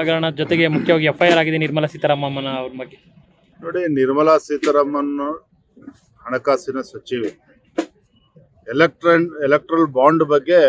ಹಗರಣ ಜೊತೆಗೆ ಮುಖ್ಯವಾಗಿ ಎಫ್ ಐ ಆರ್ ಆಗಿದೆ ನಿರ್ಮಲಾ ಸೀತಾರಾಮನ್ ಅವ್ರ ಬಗ್ಗೆ. ನೋಡಿ, ನಿರ್ಮಲಾ ಸೀತಾರಾಮನ್ ಹಣಕಾಸಿನ ಸಚಿವೆ. ಎಲೆಕ್ಟ್ರನ್, ಎಲೆಕ್ಟ್ರಲ್ ಬಾಂಡ್ ಬಗ್ಗೆ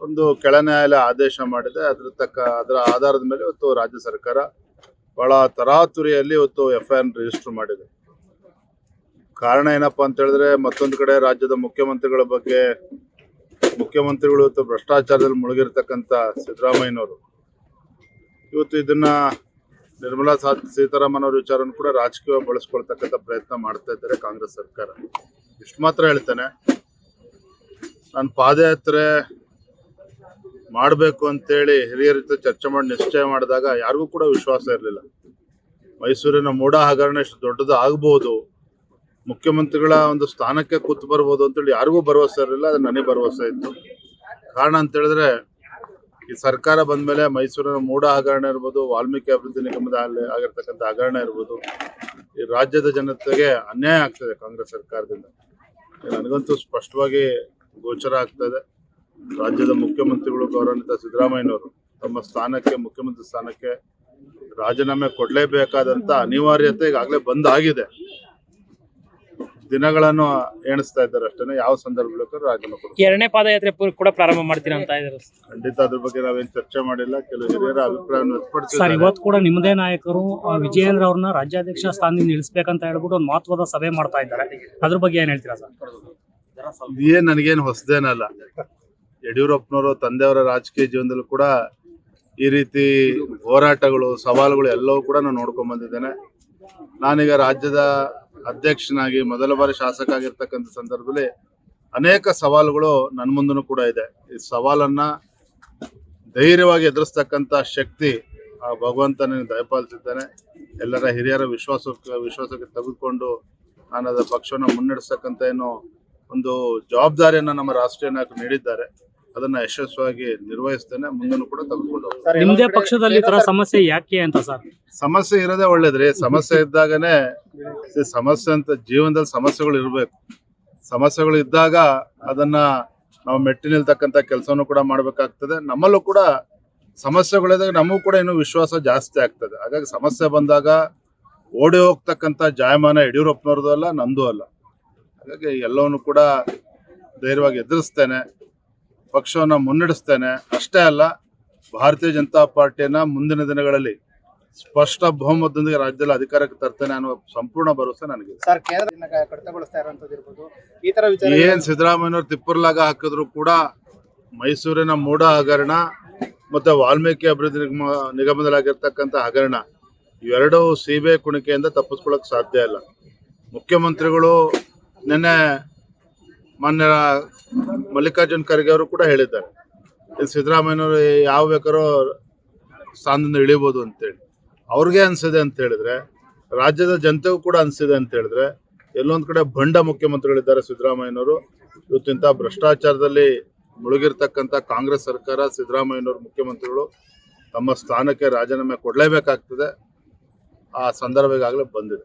ಒಂದು ಕೆಳ ನ್ಯಾಯಾಲಯ ಆದೇಶ ಮಾಡಿದೆ. ಅದ್ರ ತಕ್ಕ, ಅದರ ಆಧಾರದ ಮೇಲೆ ಇವತ್ತು ರಾಜ್ಯ ಸರ್ಕಾರ ಬಹಳ ತರಾತುರಿಯಲ್ಲಿ ಇವತ್ತು ಎಫ್ ಐ ಆರ್ ರಿಜಿಸ್ಟರ್ ಮಾಡಿದೆ. ಕಾರಣ ಏನಪ್ಪ ಅಂತ ಹೇಳಿದ್ರೆ, ಮತ್ತೊಂದು ಕಡೆ ರಾಜ್ಯದ ಮುಖ್ಯಮಂತ್ರಿಗಳ ಬಗ್ಗೆ ಮುಖ್ಯಮಂತ್ರಿಗಳು ಇವತ್ತು ಭ್ರಷ್ಟಾಚಾರದಲ್ಲಿ ಮುಳುಗಿರ್ತಕ್ಕಂಥ ಸಿದ್ದರಾಮಯ್ಯನವರು ಇವತ್ತು ಇದನ್ನ ನಿರ್ಮಲಾ ಸೀತಾರಾಮನ್ ಅವ್ರ ವಿಚಾರವನ್ನು ಕೂಡ ರಾಜಕೀಯ ಬಳಸ್ಕೊಳ್ತಕ್ಕಂಥ ಪ್ರಯತ್ನ ಮಾಡ್ತಾ ಇದ್ದಾರೆ ಕಾಂಗ್ರೆಸ್ ಸರ್ಕಾರ. ಇಷ್ಟು ಮಾತ್ರ ಹೇಳ್ತೇನೆ. ನಾನು ಪಾದಯಾತ್ರೆ ಮಾಡಬೇಕು ಅಂತೇಳಿ ಹಿರಿಯರ ಜೊತೆ ಚರ್ಚೆ ಮಾಡಿ ನಿಶ್ಚಯ ಮಾಡಿದಾಗ ಯಾರಿಗೂ ಕೂಡ ವಿಶ್ವಾಸ ಇರಲಿಲ್ಲ. ಮೈಸೂರಿನ ಮೂಡ ಹಗರಣ ಇಷ್ಟು ದೊಡ್ಡದು ಆಗ್ಬೋದು. ಮುಖ್ಯಮಂತ್ರಿಗಳ ಒಂದು ಸ್ಥಾನಕ್ಕೆ ಕೂತು ಬರ್ಬೋದು ಅಂತೇಳಿ ಯಾರಿಗೂ ಭರವಸೆ ಇರಲಿಲ್ಲ, ಅದು ನನಗೆ ಭರವಸೆ ಇತ್ತು. ಕಾರಣ ಅಂತ ಹೇಳಿದ್ರೆ ಈ ಸರ್ಕಾರ ಬಂದ ಮೇಲೆ ಮೈಸೂರಿನ ಮೂಡ ಹಗರಣ ಇರ್ಬೋದು, ವಾಲ್ಮೀಕಿ ಅಭಿವೃದ್ಧಿ ನಿಗಮದ ಆಗಿರ್ತಕ್ಕಂಥ ಹಗರಣ ಇರ್ಬೋದು, ಈ ರಾಜ್ಯದ ಜನತೆಗೆ ಅನ್ಯಾಯ ಆಗ್ತದೆ ಕಾಂಗ್ರೆಸ್ ಸರ್ಕಾರದಿಂದ. ನನಗಂತೂ ಸ್ಪಷ್ಟವಾಗಿ ಗೋಚರ ಆಗ್ತದೆ ರಾಜ್ಯದ ಮುಖ್ಯಮಂತ್ರಿಗಳು ಗೌರವಾನ್ವಿತ ಸಿದ್ದರಾಮಯ್ಯನವರು ತಮ್ಮ ಸ್ಥಾನಕ್ಕೆ, ಮುಖ್ಯಮಂತ್ರಿ ಸ್ಥಾನಕ್ಕೆ ರಾಜೀನಾಮೆ ಕೊಡಲೇಬೇಕಾದಂಥ ಅನಿವಾರ್ಯತೆ ಈಗಾಗಲೇ ಬಂದಾಗಿದೆ ದಿನಗಳನ್ನು ಎಣಿಸ್ತಾ ಇದ್ದಾರೆ ಅಷ್ಟೇ ಯಾವ ಸಂದರ್ಭ ರಾಜೀನಾಮೆ ಕೊಡ್ತಾರೆ ಎರಡನೇ ಪಾದಯಾತ್ರೆ ಪೂರ್- ಕೂಡ ಪ್ರಾರಂಭ ಮಾಡ್ತೀರಾ ಅಂತ ಇದ್ದಾರೆ ಖಂಡಿತ ಅದ್ರ ಬಗ್ಗೆ ನಾವೇನು ಚರ್ಚೆ ಮಾಡಿಲ್ಲ. ಕೆಲವು ಹಿರಿಯರ ಅಭಿಪ್ರಾಯವನ್ನು ಸರ್ ವ್ಯಕ್ತಪಡಿಸಿದ್ದಾರೆ ಇವತ್ತು ಕೂಡ ನಿಮ್ಮದೇ ನಾಯಕರು ಆ, ವಿಜಯೇಂದ್ರ ಅವ್ರನ್ನ ರಾಜ್ಯಾಧ್ಯಕ್ಷ ಸ್ಥಾನದಿಂದ ಇಳಿಸ್ಬೇಕಂತ ಹೇಳ್ಬಿಟ್ಟು ಒಂದು ಮಹತ್ವದ ಸಭೆ ಮಾಡ್ತಾ ಇದ್ದಾರೆ. ಅದ್ರ ಬಗ್ಗೆ ಏನ್ ಹೇಳ್ತೀರಾ ಸರ್? ಏನ್ ನನಗೇನು ಹೊಸದೇನಲ್ಲ. ಯಡಿಯೂರಪ್ಪನವರು ತಂದೆಯವರ ರಾಜಕೀಯ ಜೀವನದಲ್ಲೂ ಕೂಡ ಈ ರೀತಿ ಹೋರಾಟಗಳು ಸವಾಲುಗಳು ಎಲ್ಲವೂ ಕೂಡ ನಾನು ನೋಡ್ಕೊಂಡ್ ಬಂದಿದ್ದೇನೆ. ನಾನೀಗ ರಾಜ್ಯದ ಅಧ್ಯಕ್ಷನಾಗಿ, ಮೊದಲ ಬಾರಿ ಶಾಸಕ ಆಗಿರ್ತಕ್ಕಂಥ ಸಂದರ್ಭದಲ್ಲಿ ಅನೇಕ ಸವಾಲುಗಳು ನನ್ನ ಮುಂದೂ ಕೂಡ ಇದೆ. ಈ ಸವಾಲನ್ನ ಧೈರ್ಯವಾಗಿ ಎದುರಿಸ್ತಕ್ಕಂಥ ಶಕ್ತಿ ಆ ಭಗವಂತ ನನಗೆ ದಯಪಾಲಿಸಿದ್ದಾನೆ. ಎಲ್ಲರ ಹಿರಿಯರ ವಿಶ್ವಾಸಕ್ಕೆ ವಿಶ್ವಾಸಕ್ಕೆ ತೆಗೆದುಕೊಂಡು ನಾನು ಅದರ ಪಕ್ಷವನ್ನು ಮುನ್ನಡೆಸ್ತಕ್ಕಂಥ ಏನು ಒಂದು ಜವಾಬ್ದಾರಿಯನ್ನು ನಮ್ಮ ರಾಷ್ಟ್ರೀಯ ನಾಯಕರು ನೀಡಿದ್ದಾರೆ. ಅದನ್ನ ಯಶಸ್ವಿಯಾಗಿ ನಿರ್ವಹಿಸ್ತೇನೆ ಮುಂದನ್ನು ಕೂಡ ತೆಗೆದುಕೊಂಡು ನಿಮ್ದೇ ನಿಮ್ಮದೇ ಪಕ್ಷದಲ್ಲಿ ಈ ತರ ಸಮಸ್ಯೆ ಯಾಕೆ ಅಂತ ಸರ್? ಸಮಸ್ಯೆ ಇರೋದೇ ಒಳ್ಳೇದ್ರಿ. ಸಮಸ್ಯೆ ಇದ್ದಾಗನೇ ಈ ಸಮಸ್ಯೆ ಅಂತ ಜೀವನದಲ್ಲಿ ಸಮಸ್ಯೆಗಳು ಇರಬೇಕು. ಸಮಸ್ಯೆಗಳು ಇದ್ದಾಗ ಅದನ್ನ ನಾವು ಮೆಟ್ಟಿ ನಿಲ್ತಕ್ಕಂಥ ಕೆಲಸವನ್ನು ಕೂಡ ಮಾಡಬೇಕಾಗ್ತದೆ. ನಮ್ಮಲ್ಲೂ ಕೂಡ ಸಮಸ್ಯೆಗಳಿದ್ದಾಗ ನಮಗೂ ಕೂಡ ಇನ್ನು ವಿಶ್ವಾಸ ಜಾಸ್ತಿ ಆಗ್ತದೆ. ಹಾಗಾಗಿ ಸಮಸ್ಯೆ ಬಂದಾಗ ಓಡಿ ಹೋಗ್ತಕ್ಕಂಥ ಜಾಯಮಾನ ಯಡಿಯೂರಪ್ಪನವ್ರದ್ದು ಅಲ್ಲ ನಂದು ಅಲ್ಲ. ಹಾಗಾಗಿ ಎಲ್ಲವನ್ನು ಕೂಡ ಧೈರ್ಯವಾಗಿ ಎದುರಿಸ್ತೇನೆ. ಪಕ್ಷವನ್ನು ಮುನ್ನಡೆಸ್ತೇನೆ ಅಷ್ಟೇ ಅಲ್ಲ ಭಾರತೀಯ ಜನತಾ ಪಾರ್ಟಿಯನ್ನ ಮುಂದಿನ ದಿನಗಳಲ್ಲಿ ಸ್ಪಷ್ಟ ಬಹುಮತದೊಂದಿಗೆ ರಾಜ್ಯದಲ್ಲಿ ಅಧಿಕಾರಕ್ಕೆ ತರ್ತೇನೆ ಅನ್ನೋ ಸಂಪೂರ್ಣ ಭರವಸೆ ನನಗೆ ಏನ್ ಸಿದ್ದರಾಮಯ್ಯನವ್ರು ತಿಪ್ಪರ್ಲಾಗ ಹಾಕಿದ್ರು ಕೂಡ ಮೈಸೂರಿನ ಮೂಡ ಹಗರಣ ಮತ್ತೆ ವಾಲ್ಮೀಕಿ ಅಭಿವೃದ್ಧಿ ನಿಗಮ ನಿಗಮದಲ್ಲಾಗಿರ್ತಕ್ಕಂಥ ಹಗರಣ ಇವೆರಡೂ ಸಿಬಿಐ ಕುಣಿಕೆಯಿಂದ ತಪ್ಪಿಸ್ಕೊಳ್ಳೋಕೆ ಸಾಧ್ಯ ಇಲ್ಲ. ಮುಖ್ಯಮಂತ್ರಿಗಳು ನಿನ್ನೆ ಮಾನ್ಯ ಮಲ್ಲಿಕಾರ್ಜುನ್ ಖರ್ಗೆ ಅವರು ಕೂಡ ಹೇಳಿದ್ದಾರೆ. ಈ ಸಿದ್ದರಾಮಯ್ಯನವರು ಯಾವ ಬೇಕಾರೋ ಸ್ಥಾನದಿಂದ ಇಳಿಬೋದು ಅಂತೇಳಿ. ಅವ್ರಿಗೆ ಅನಿಸಿದೆ ಅಂತ ಹೇಳಿದ್ರೆ, ರಾಜ್ಯದ ಜನತೆಗೂ ಕೂಡ ಅನಿಸಿದೆ ಅಂತ ಹೇಳಿದ್ರೆ, ಎಲ್ಲೊಂದು ಕಡೆ ಬಂಡ ಮುಖ್ಯಮಂತ್ರಿಗಳಿದ್ದಾರೆ ಸಿದ್ದರಾಮಯ್ಯನವರು. ಇವತ್ತಿಂತ ಭ್ರಷ್ಟಾಚಾರದಲ್ಲಿ ಮುಳುಗಿರ್ತಕ್ಕಂಥ ಕಾಂಗ್ರೆಸ್ ಸರ್ಕಾರ, ಸಿದ್ದರಾಮಯ್ಯನವರು ಮುಖ್ಯಮಂತ್ರಿಗಳು ತಮ್ಮ ಸ್ಥಾನಕ್ಕೆ ರಾಜೀನಾಮೆ ಕೊಡಲೇಬೇಕಾಗ್ತದೆ. ಆ ಸಂದರ್ಭ ಈಗಾಗಲೇ ಬಂದಿದೆ.